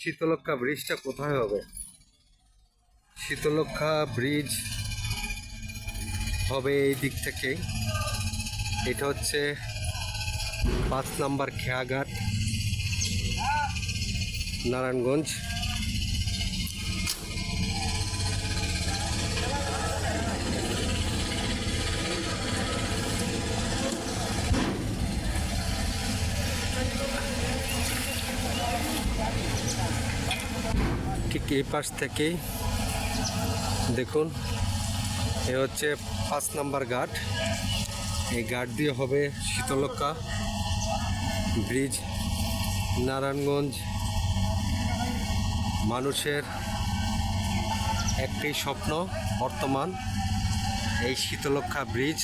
শীতলক্ষা ব্রিজটা কোথায় হবে? শীতলক্ষা ব্রিজ হবে এই দিক থেকেই। এটা হচ্ছে পাঁচ নাম্বার খেয়াঘাট, নারায়ণগঞ্জ। ঠিক এই পাশ থেকেই? দেখুন, এ হচ্ছে পাঁচ নাম্বার ঘাট। এই ঘাট দিয়ে হবে শীতলক্ষা ব্রিজ, নারায়ণগঞ্জ। মানুষের একটি স্বপ্ন, বর্তমান, এই শীতলক্ষা ব্রিজ।